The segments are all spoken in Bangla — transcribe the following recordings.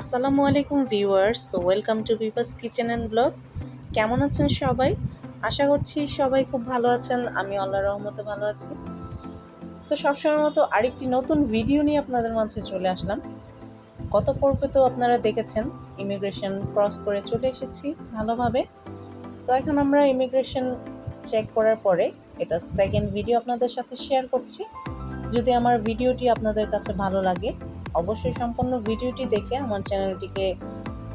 আসসালামু আলাইকুম viewers welcome to Pipa's kitchen and blog কেমন আছেন সবাই? আশা করছি সবাই খুব ভালো আছেন, আমি আল্লাহ রহমতে ভালো আছি। তো সবসময় মতো আরেকটি নতুন ভিডিও নিয়ে আপনাদের মাঝে চলে আসলাম। গত পর্বে তো আপনারা দেখেছেন ইমিগ্রেশন ক্রস করে চলে এসেছি ভালোভাবে। তো এখন আমরা ইমিগ্রেশন চেক করার পরে এটা সেকেন্ড ভিডিও আপনাদের সাথে শেয়ার করছি। যদি আমার ভিডিওটি আপনাদের কাছে ভালো লাগে অবশ্যই সম্পূর্ণ ভিডিওটি দেখে আমার চ্যানেলটিকে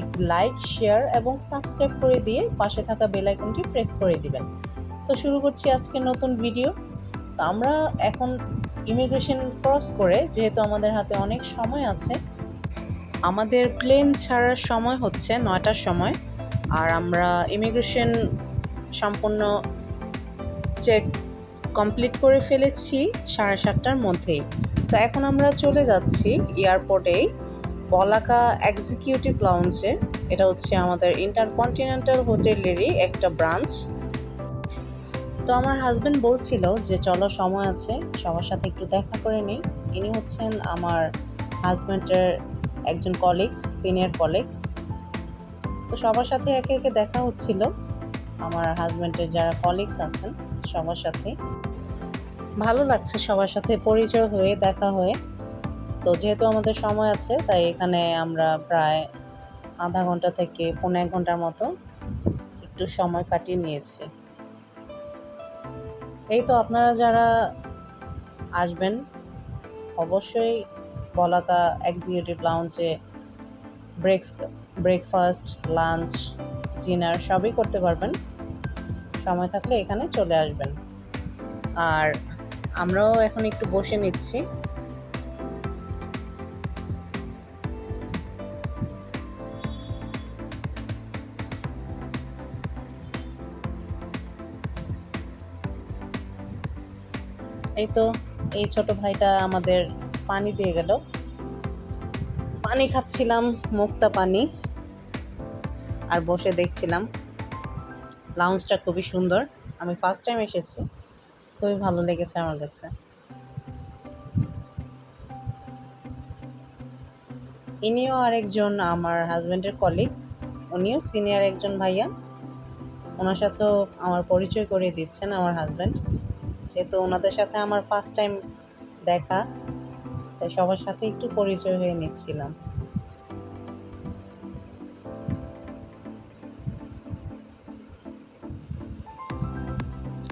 একটি লাইক শেয়ার এবং সাবস্ক্রাইব করে দিয়ে পাশে থাকা বেল আইকনটি প্রেস করে দিবেন। তো শুরু করছি আজকে নতুন ভিডিও তো আমরা এখন ইমিগ্রেশন ক্রস করে, যেহেতু আমাদের হাতে অনেক সময় আছে, আমাদের প্লেন ছাড়ার সময় হচ্ছে নয়টার সময়, আর আমরা ইমিগ্রেশন সম্পূর্ণ চেক কমপ্লিট করে ফেলেছি সাড়ে সাতটার মধ্যেই। তো এখন আমরা চলে যাচ্ছি এয়ারপোর্টেই বলাকা এক্সিকিউটিভ লাউঞ্জে এটা হচ্ছে আমাদের ইন্টারকন্টিনেন্টাল হোটেলেরই একটা ব্রাঞ্চ। তো আমার হাজব্যান্ড বলছিল যে, চলো, সময় আছে, সবার সাথে একটু দেখা করে নিই। ইনি হচ্ছেন আমার হাজব্যান্ডের একজন কলিগস সিনিয়র কলিগস তো সবার সাথে একে একে দেখা হচ্ছিল। আমার হাজব্যান্ডের যারা কলিগস আছেন, সবার সাথে। ভালো লাগছে সবার সাথে পরিচয় হয়ে, দেখা হয়ে। তো যেহেতু আমাদের সময় আছে, তাই এখানে আমরা প্রায় আধা ঘণ্টা থেকে পনেরো এক ঘণ্টার মতো একটু সময় কাটিয়ে নিয়েছি। এই তো আপনারা যারা আসবেন, অবশ্যই বলাকা এক্সিকিউটিভ লাউঞ্জে ব্রেক ব্রেকফাস্ট লাঞ্চ ডিনার সবই করতে পারবেন। সময় থাকলে এখানে চলে আসবেন। আর আমরাও এখন একটু বসে নিচ্ছি। এই তো এই ছোট ভাইটা আমাদের পানি দিয়ে গেল। পানি খাচ্ছিলাম, মুক্তা পানি। আর বসে দেখছিলাম। লাউঞ্জটা খুবই সুন্দর। আমি ফার্স্ট টাইম এসেছি। খুবই ভালো লেগেছে আমার কাছে। ইনিও আরেকজন আমার হাজব্যান্ডের কলিগ উনিও সিনিয়র একজন ভাইয়া। ওনার সাথেও আমার পরিচয় করিয়ে দিচ্ছেন আমার হাজব্যান্ড যেহেতু ওনাদের সাথে আমার ফার্স্ট টাইম দেখা, তাই সবার সাথে একটু পরিচয় হয়ে নিচ্ছিলাম।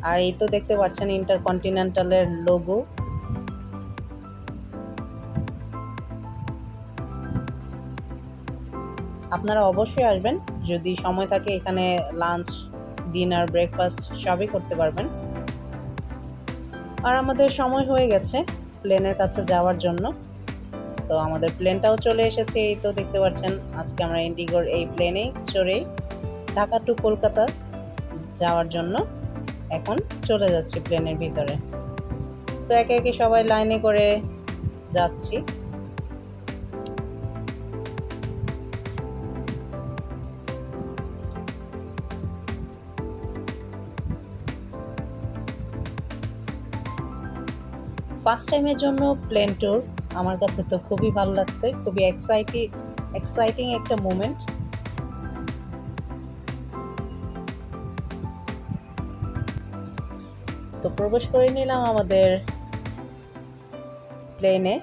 আর এই তো দেখতে পাচ্ছেন ইন্টারকন্টিনেন্টালের লোগো আপনারা অবশ্যই আসবেন, যদি সময় থাকে এখানে লাঞ্চ ডিনার ব্রেকফাস্ট সবই করতে পারবেন। আর আমাদের সময় হয়ে গেছে প্লেনের কাছে যাওয়ার জন্য। তো আমাদের প্লেনটাও চলে এসেছে, এই তো দেখতে পাচ্ছেন, আজকে আমরা ইন্ডিগোর এই প্লেনেই চড়ে ঢাকা টু কলকাতা যাওয়ার জন্য। এখন চলে যাচ্ছি প্লেনের ভিতরে। তো একে একে সবাই লাইনে করে যাচ্ছি। ফার্স্ট টাইমের জন্য প্লেন ট্যুর আমার কাছে তো খুবই ভালো লাগছে, খুবই এক্সাইটি এক্সাইটিং একটা মোমেন্ট তো প্রবেশ করে নিলাম আমাদের প্লেনে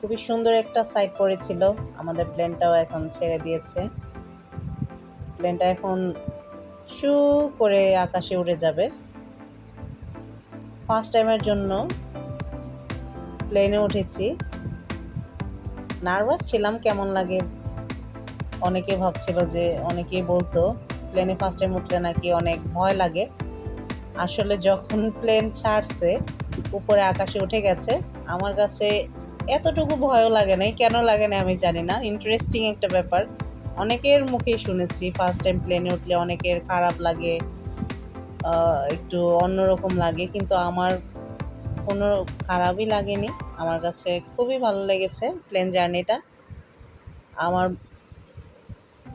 খুবই সুন্দর একটা সাইড পড়েছিল। আমাদের প্লেনটাও এখন ছেড়ে দিয়েছে। প্লেনটা এখন শু করে আকাশে উড়ে যাবে। ফার্স্ট টাইমের জন্য প্লেনে উঠেছি। নার্ভাস ছিলাম কেমন লাগে? অনেকে ভাবছিল যে, অনেকেই বলতো প্লেনে ফার্স্ট টাইম উঠলে নাকি অনেক ভয় লাগে। আসলে যখন প্লেন ছাড়ছে, উপরে আকাশে উঠে গেছে, আমার কাছে এতটুকু ভয়ও লাগে নাই, কেন লাগে না আমি জানি না। ইন্টারেস্টিং একটা ব্যাপার। অনেকের মুখেই শুনেছি ফার্স্ট টাইম প্লেনে উঠলে অনেকের খারাপ লাগে একটু অন্যরকম লাগে, কিন্তু আমার কোনো খারাপই লাগেনি। আমার কাছে খুবই ভালো লেগেছে প্লেন জার্নিটা আমার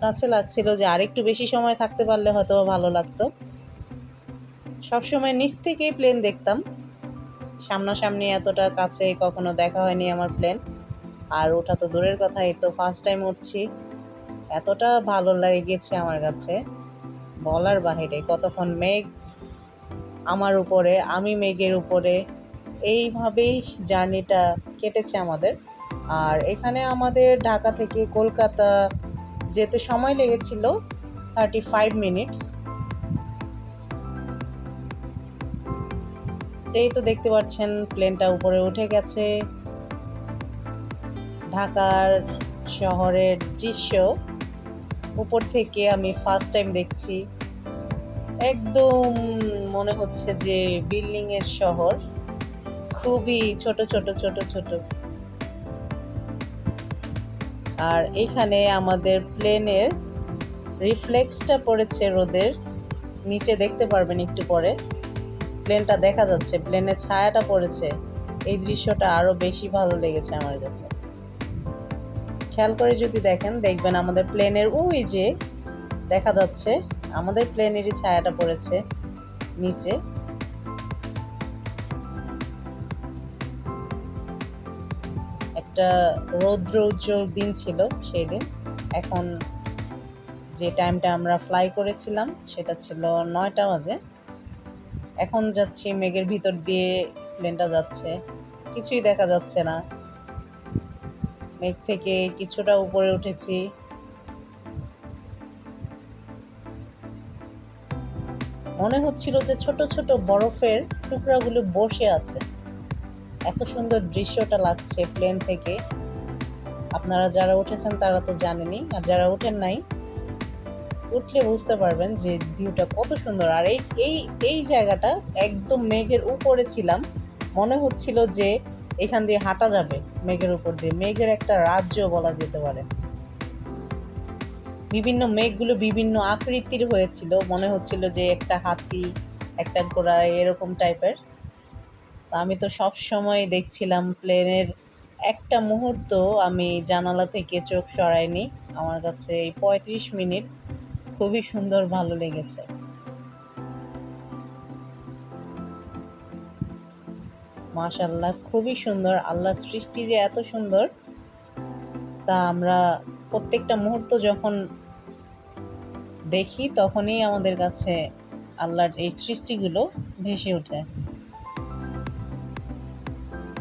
কাছে লাগছিল যে আরেকটু বেশি সময় থাকতে পারলে হয়তো ভালো লাগতো। সবসময় নিচ থেকেই প্লেন দেখতাম। সামনাসামনি এতটা কাছে কখনো দেখা হয়নি আমার প্লেন আর ওটা তো দূরের কথা, এই তো ফার্স্ট টাইম উঠছি। এতটা ভালো লেগেছে আমার কাছে। বলার বাহিরে, কতক্ষণ মেঘ আমার উপরে, আমি মেঘের উপরে, এইভাবেই জার্নিটা কেটেছে আমাদের। আর এখানে আমাদের ঢাকা থেকে কলকাতা যেতে সময় লেগেছিল থার্টি ফাইভ মিনিটস এই তো দেখতে পাচ্ছেন প্লেনটা উপরে উঠে গেছে। ঢাকার শহরের দৃশ্য। উপর থেকে আমি ফার্স্ট টাইম দেখছি। একদম মনে হচ্ছে যে বিল্ডিং এর শহর। খুবই ছোট ছোট ছোট ছোট। আর এখানে আমাদের প্লেনের রিফ্লেক্সটা পড়েছে রোদের। নিচে দেখতে পারবেন একটু পরে। প্লেনটা দেখা যাচ্ছে, প্লেনের ছায়াটা পড়েছে। এই দৃশ্যটা আরও বেশি ভালো লেগেছে আমার কাছে। খেয়াল করে যদি দেখেন, দেখবেন আমাদের প্লেনের ওই যে দেখা যাচ্ছে, আমাদের প্লেনেরই ছায়াটা পড়েছে নিচে। একটা রৌদ্র উজ্জ্বল দিন ছিল সেই দিন এখন যে টাইমটা আমরা ফ্লাই করেছিলাম, সেটা ছিল নয়টা বাজে। এখন যাচ্ছি মেঘের ভিতর দিয়ে প্লেনটা যাচ্ছে। কিছুই দেখা যাচ্ছে না। মেঘ থেকে কিছুটা উপরে উঠেছি। মনে হচ্ছিল যে ছোট ছোট বরফের টুকরাগুলো বসে আছে। এত সুন্দর দৃশ্যটা লাগছে প্লেন থেকে। আপনারা যারা উঠেছেন তারা তো জানেনই আর যারা উঠেন নাই, উঠলে বুঝতে পারবেন যে ভিউটা কত সুন্দর। আর এই এই এই জায়গাটা একদম মেঘের উপরে ছিলাম। মনে হচ্ছিল যে এখান দিয়ে হাঁটা যাবে মেঘের উপর দিয়ে। মেঘের একটা রাজ্য বলা যেতে পারে। বিভিন্ন মেঘগুলো বিভিন্ন আকৃতির হয়েছিল। মনে হচ্ছিল যে একটা হাতি, একটা ঘোড়া, এরকম টাইপের আমি তো সব সময় দেখছিলাম প্লেনের একটা মুহূর্ত আমি জানালা থেকে চোখ সরাইনি। আমার কাছে এই পঁয়ত্রিশ মিনিট খুবই সুন্দর, ভালো লেগেছে। মাশাল্লাহ খুবই সুন্দর। আল্লাহ সৃষ্টি যে এত সুন্দর, তা আমরা প্রত্যেকটা মুহূর্ত যখন দেখি, তখনই আমাদের কাছে আল্লাহর এই সৃষ্টিগুলো ভেসে ওঠে।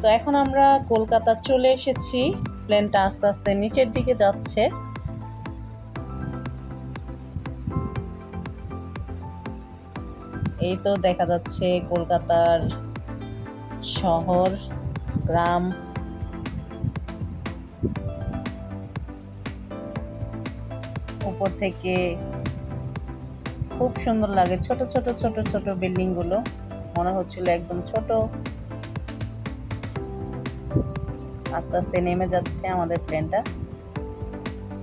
তো এখন আমরা কলকাতা চলে এসেছি। প্লেনটা আস্তে আস্তে নিচের দিকে যাচ্ছে। এই তো দেখা যাচ্ছে কলকাতার শহর, গ্রাম। উপর থেকে খুব সুন্দর লাগে। ছোট ছোট ছোট ছোট বিল্ডিংগুলো মনে হচ্ছিল একদম ছোট। আস্তে আস্তে নেমে যাচ্ছে আমাদের প্লেনটা।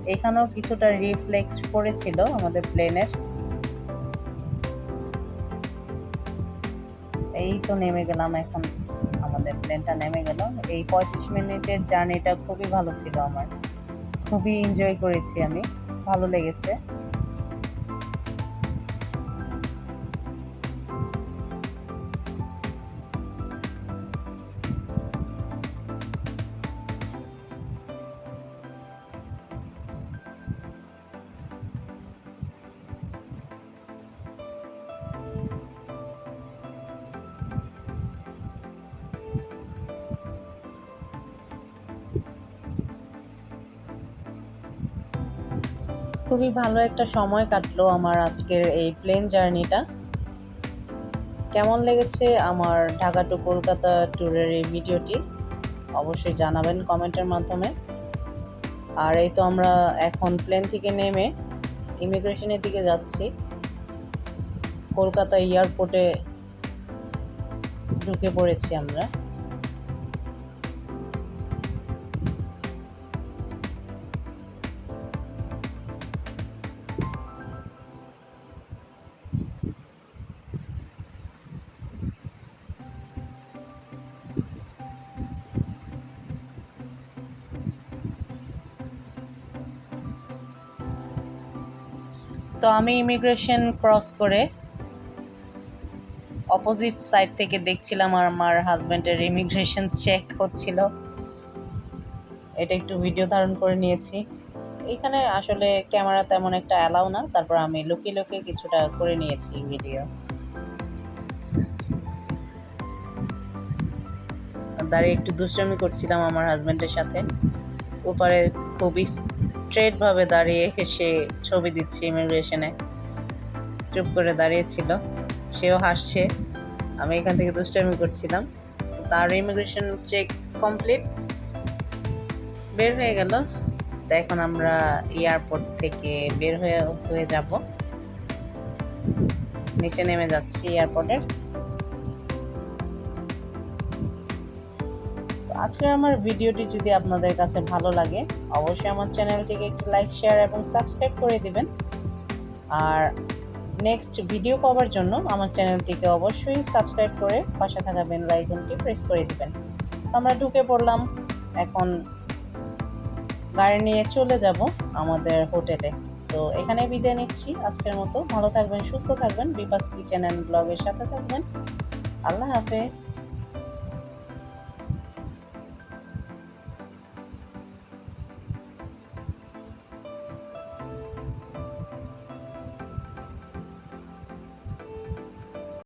এখানেও কিছুটা রিফ্লেক্স পড়েছিল আমাদের প্লেনের। এই তো নেমে গেলাম এখন। আমাদের প্লেনটা নেমে গেল। এই পঁয়ত্রিশ মিনিটের জার্নিটা খুবই ভালো ছিল আমার। খুবই এনজয় করেছি আমি। ভালো লেগেছে। খুবই ভালো একটা সময় কাটলো আমার আজকের এই প্লেন জার্নিটা। কেমন লেগেছে আমার ঢাকা টু কলকাতা ট্যুরের এই ভিডিওটি অবশ্যই জানাবেন কমেন্টের মাধ্যমে। আর এই তো আমরা এখন প্লেন থেকে নেমে ইমিগ্রেশনের দিকে যাচ্ছি। কলকাতা এয়ারপোর্টে ঢুকে পড়েছি আমরা। তো আমি ইমিগ্রেশন ক্রস করে অপোজিট সাইড থেকে দেখছিলাম আর আমার হাজব্যান্ডের ইমিগ্রেশন চেক হচ্ছিল। এটা একটু ভিডিও ধারণ করে নিয়েছি। এখানে আসলে ক্যামেরা তেমন একটা অ্যালাউ না, তারপর আমি লুকিয়ে লুকিয়ে কিছুটা করে নিয়েছি ভিডিও দাঁড়িয়ে একটু দুষ্টামি করছিলাম আমার হাজব্যান্ডের সাথে। ওপারে খুবই স্ট্রেট ভাবে দাঁড়িয়ে হেসে ছবি দিচ্ছে ইমিগ্রেশনে চুপ করে দাঁড়িয়েছিল। সেও হাসছে। আমি এখান থেকে দুষ্টামি করছিলাম। তার ইমিগ্রেশন চেক কমপ্লিট বের হয়ে গেল। তো এখন আমরা এয়ারপোর্ট থেকে বের হয়ে হয়ে যাব। নিচে নেমে যাচ্ছি এয়ারপোর্টের আজকের আমার ভিডিওটি যদি আপনাদের কাছে ভালো লাগে, অবশ্যই আমার চ্যানেলটিকে একটি লাইক, শেয়ার এবং সাবস্ক্রাইব করে দিবেন। আর নেক্সট ভিডিও পাওয়ার জন্য আমার চ্যানেলটিকে অবশ্যই সাবস্ক্রাইব করে পাশে থাকা বেল আইকনটি প্রেস করে দিবেন। তো আমরা ঢুকে পড়লাম। এখন গাড়ি নিয়ে চলে যাব আমাদের হোটেলে। তো এখানে বিদায় নিচ্ছি আজকের মতো। ভালো থাকবেন, সুস্থ থাকবেন। বিপাস কিচেন অ্যান্ড ব্লগের সাথে থাকবেন। আল্লাহ হাফেজ।